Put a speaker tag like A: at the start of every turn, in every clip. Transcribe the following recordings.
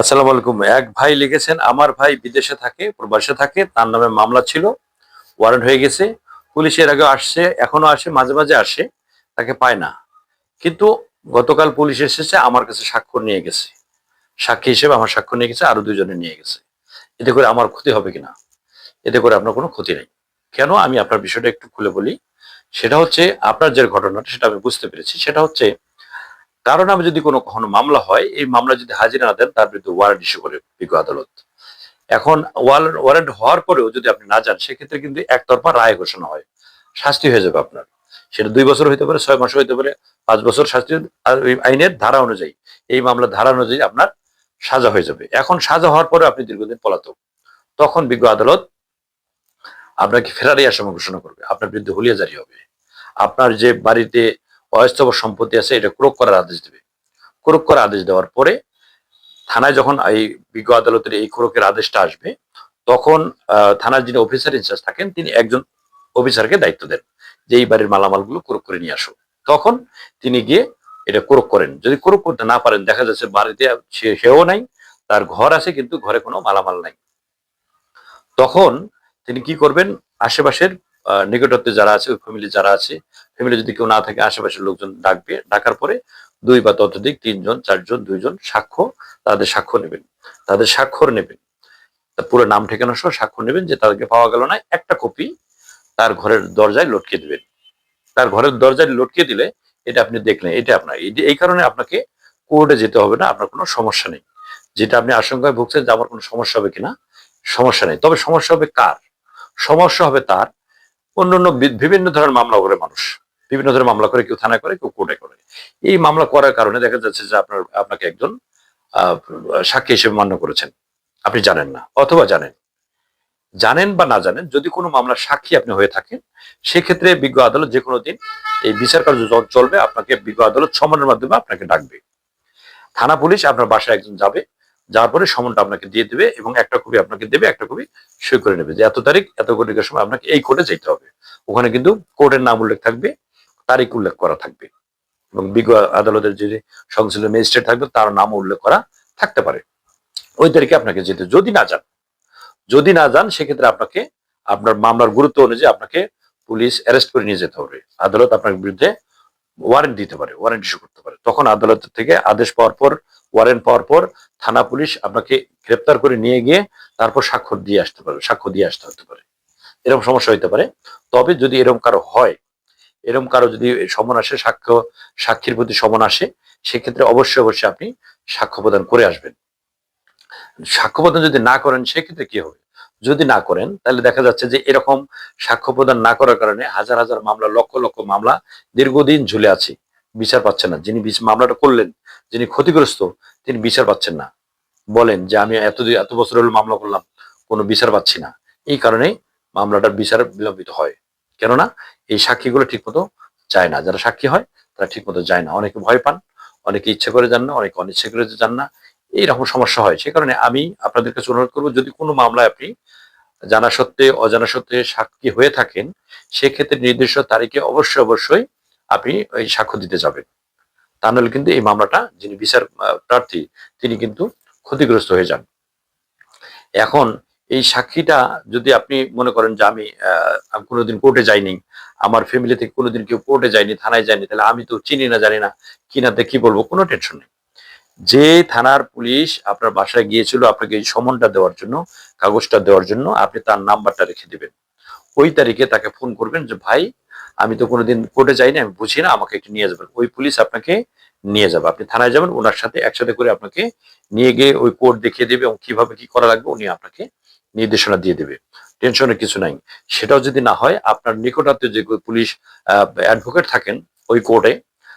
A: আসসালামু আলাইকুম। এক ভাই লিখেছেন, আমার ভাই বিদেশে থাকে, প্রবাসে থাকে, তার নামে মামলা ছিল, ওয়ারেন্ট হয়ে গেছে, পুলিশ এর আগে আসছে এখনও আসে, মাঝে মাঝে আসে, তাকে পায় না। কিন্তু গতকাল পুলিশ এসেছে, আমার কাছে স্বাক্ষর নিয়ে গেছে। সাক্ষী হিসেবে আমার স্বাক্ষর নিয়ে গেছে, আরও দুজনে নিয়ে গেছে। এতে করে আমার ক্ষতি হবে কিনা? এতে করে আপনার কোনো ক্ষতি নেই। কেন? আমি আপনার বিষয়টা একটু খুলে বলি। সেটা হচ্ছে, আপনার যে ঘটনাটা, সেটা আমি বুঝতে পেরেছি। সেটা হচ্ছে কারণ আমি যদি কোনো কখনো মামলা হয়, এই মামলা যদি হাজিরা না দেন, তার বিরুদ্ধে ওয়ারেন্ট ইস্যু করে বিজ্ঞ আদালত। এখন ওয়ারেন্ট হওয়ার পরেও যদি আপনি না যান, সেক্ষেত্রে কিন্তু একতরফা রায় ঘোষণা হয়। শাস্তি হয়ে যাবে আপনার। সেটা দুই বছর হইতে পারে, ছয় মাস হইতে পারে, পাঁচ বছর শাস্তি আইনের ধারা অনুযায়ী, এই মামলার ধারা অনুযায়ী আপনার সাজা হয়ে যাবে। এখন সাজা হওয়ার পরে আপনি দীর্ঘদিন পলাতক। তখন বিজ্ঞ আদালত আপনাকে ফেরারি আসামি ঘোষণা করবে। আপনার বিরুদ্ধে হুলিয়া জারি হবে। আপনার যে বাড়িতে অস্থাবর সম্পত্তি আছে, এটা ক্রোক করার আদেশ দেবে। ক্রোক করার আদেশ দেওয়ার পরে থানায় যখন এই বিজ্ঞ আদালতের এই ক্রোকের আদেশটা আসবে, তখন থানার যিনি অফিসার ইনচার্জ থাকেন, তিনি একজন অফিসারকে দায়িত্ব দেন যে এই বাড়ির মালামালগুলো ক্রোক করে নিয়ে আসো তখন তিনি গিয়ে এটা ক্রোক করেন। যদি ক্রোক করতে না পারেন, দেখা যাচ্ছে বাড়িতে সেও নাই, তার ঘর আছে কিন্তু ঘরে কোনো মালামাল নাই। তখন তিনি কি করবেন? আশেপাশের নিকটত্বে যারা আছে, ওই ফ্যামিলি যারা আছে ফ্যামিলি যদি কেউ না থাকে, আশেপাশের লোকজন ডাকবে। ডাকার পরে দুই বা ততোধিক তিনজন, চারজন, দুইজন সাক্ষ্য তাদের সাক্ষ্য নেবেন। তাদের স্বাক্ষর নেবেন। পুরো নাম, ঠিকানা সহ স্বাক্ষর নেবেন যে তাদেরকে পাওয়া গেল না, একটা কপি তার ঘরের দরজায় লটকে দিবেন। তার ঘরের দরজায় লটকে দিলে এটা আপনি দেখলেন, এটা আপনার। এই- কারণে আপনাকে কোর্টে যেতে হবে না, আপনার কোনো সমস্যা নেই। যেটা আপনি আশঙ্কায় ভুগছেন যে আমার কোনো সমস্যা হবে কিনা, সমস্যা নেই। তবে সমস্যা হবে কার? সমস্যা হবে তার অন্য অন্য বিভিন্ন ধরনের মামলা করে মানুষ। বিভিন্ন ধরনের মামলা করে, কেউ থানায় করে, কেউ কোর্টে করে। এই মামলা করার কারণে দেখা যাচ্ছে যে আপনার, আপনাকে একজন সাক্ষী হিসেবে মান্য করেছেন। আপনি জানেন না, অথবা জানেন। জানেন বা না জানেন, যদি কোনো মামলার সাক্ষী আপনি হয়ে থাকেন, সেক্ষেত্রে বিজ্ঞ আদালত যে কোনো দিন এই বিচার কার্য চলবে, আপনাকে বিজ্ঞ আদালত সমনের মাধ্যমে আপনাকে ডাকবে। থানা পুলিশ আপনার বাসায় একজন যাবে, যাওয়ার পরে সমনটা আপনাকে দিয়ে দেবে এবং একটা কপি আপনাকে দেবে, একটা কপি সই করে নেবে যে এত তারিখ, এত কোটিকের সময় আপনাকে এই কোর্টে যেতে হবে। ওখানে কিন্তু কোর্টের নাম উল্লেখ থাকবে তারিখ উল্লেখ করা থাকবে। এবং বিজ্ঞ আদালতের যে সংশ্লিষ্ট ম্যাজিস্ট্রেট থাকবে, তার নাম উল্লেখ করা থাকতে পারে। ওই তারিখে আপনাকে যেতে, যদি না যান, যদি না যান, সেক্ষেত্রে আপনাকে, আপনার মামলার গুরুত্ব অনুযায়ী আপনাকে পুলিশ অ্যারেস্ট করে নিয়ে যেতে হবে। আদালত আপনার বিরুদ্ধে ওয়ারেন্ট দিতে পারে, ওয়ারেন্ট ইস্যু করতে পারে। তখন আদালত থেকে আদেশ পাওয়ার পর, ওয়ারেন্ট পাওয়ার পর থানা পুলিশ আপনাকে গ্রেপ্তার করে নিয়ে গিয়ে তারপর স্বাক্ষর দিয়ে আসতে পারে সাক্ষ্য দিয়ে আসতে হতে পারে। এরকম সমস্যা হতে পারে। তবে যদি এরকম কারও হয় এরকম কারও যদি সমন আসে, সাক্ষ্য, সাক্ষীর প্রতি সমন আসে, সেক্ষেত্রে অবশ্যই অবশ্যই আপনি সাক্ষ্য প্রদান করে আসবেন। সাক্ষ্য প্রদান যদি না করেন, সেক্ষেত্রে কি হবে? যদি না করেন, তাহলে দেখা যাচ্ছে যে এরকম সাক্ষ্য প্রদান না করার কারণে হাজার হাজার মামলা, লক্ষ লক্ষ মামলা দীর্ঘদিন ঝুলে আছে। বিচার পাচ্ছেন না। যিনি মামলাটা করলেন, যিনি ক্ষতিগ্রস্ত, তিনি বিচার পাচ্ছেন না। বলেন যে, আমি এত এত বছর হলো মামলা করলাম, কোনো বিচার পাচ্ছি না। এই কারণে মামলাটার বিচার বিলম্বিত হয়। কেননা এই সাক্ষীগুলো ঠিকমতো যায় না। যারা সাক্ষী হয়, তারা ঠিকমতো যায় না। অনেকে ভয় পান, অনেকে ইচ্ছে করে যান না, অনেকে অনিচ্ছে করে যান না। এইরকম সমস্যা হয়। সে কারণে আমি আপনাদের কাছে অনুরোধ করব, যদি কোনো মামলায় আপনি জানা সত্ত্বে, অজানা সত্ত্বে সাক্ষী হয়ে থাকেন, সেক্ষেত্রে নির্দিষ্ট তারিখে অবশ্যই অবশ্যই আপনি ওই সাক্ষ্য দিতে যাবেন। তা নাহলে কিন্তু এই মামলাটা যিনি বিচার প্রার্থী, তিনি কিন্তু ক্ষতিগ্রস্ত হয়ে যান। এখন এই সাক্ষীটা যদি আপনি মনে করেন যে আমি কোনোদিন কোর্টে যাইনি, আমার ফ্যামিলি থেকে কোনোদিন কেউ কোর্টে যায়নি, থানায় যায়নি, তাহলে আমি তো চিনি না, জানি না, কি না বলব, কোনো টেনশন নেই। যে থানার পুলিশ আপনার বাসায় গিয়েছিল আপনাকে এই সমনটা দেওয়ার জন্য, কাগজটা দেওয়ার জন্য, আপনি তার নাম্বারটা রেখে দিবেন। ওই তারিখে তাকে ফোন করবেন যে, ভাই, আমি তো কোনোদিন কোর্টে যাইনি, আমি বুঝি না, আমাকে একটু নিয়ে যাবেন। ওই পুলিশ আপনাকে নিয়ে যাবে। আপনি থানায় যাবেন, ওনার সাথে একসাথে করে আপনাকে নিয়ে গিয়ে ওই কোর্ট দেখিয়ে দেবে এবং কীভাবে কি করা লাগবে, উনি আপনাকে নির্দেশনা দিয়ে দেবে। টেনশনের কিছু নাই। সেটাও যদি না হয়, আপনার নিকটাত্মীয় যে পুলিশ অ্যাডভোকেট থাকেন ওই কোর্টে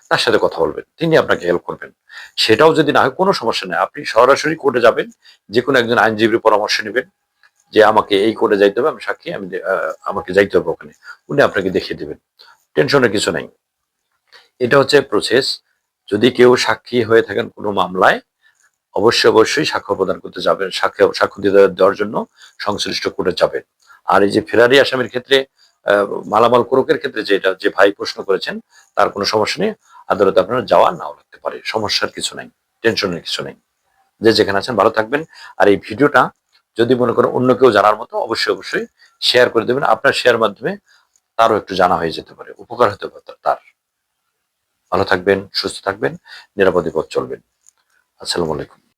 A: তার সাথে কথা বলবেন। তিনি আপনাকে হেল্প করবেন। সেটাও যদি না হয়, কোনো সমস্যা নেই। আপনি সরাসরি কোর্টে যাবেন যে কোনো একজন আইনজীবীর পরামর্শ নেবেন যে আমাকে এই কোর্টে যাইতে হবে, আমি সাক্ষী, আমি আমাকে যাইতে হবে ওখানে। উনি আপনাকে দেখিয়ে দেবেন। টেনশনের কিছু নাই। এটা হচ্ছে প্রসেস যদি কেউ সাক্ষী হয়ে থাকেন কোনো মামলায় অবশ্যই অবশ্যই সাক্ষ্য প্রদান করতে যাবেন, সাক্ষ্য সাক্ষ্য দিতে দেওয়ার জন্য সংশ্লিষ্ট কোর্টে যাবেন। আর এই যে ফেরারি আসামির ক্ষেত্রে মালামাল ক্রোকের ক্ষেত্রে যেটা, যে ভাই প্রশ্ন করেছেন, তার কোনো সমস্যা নেই। আদালতে আপনার যাওয়া নাও লাগতে পারে, সমস্যার কিছু নাই, টেনশনের কিছু নেই। যে যেখানে আছেন ভালো থাকবেন। আর এই ভিডিওটা যদি মনে করেন অন্য কেউ জানার মতো, অবশ্যই অবশ্যই শেয়ার করে দেবেন। আপনার শেয়ার মাধ্যমে তারও একটু জানা হয়ে যেতে পারে, উপকার হতে পারে তার। ভালো থাকবেন, সুস্থ থাকবেন, নিরাপদে পথ চলবেন। আসসালামু আলাইকুম।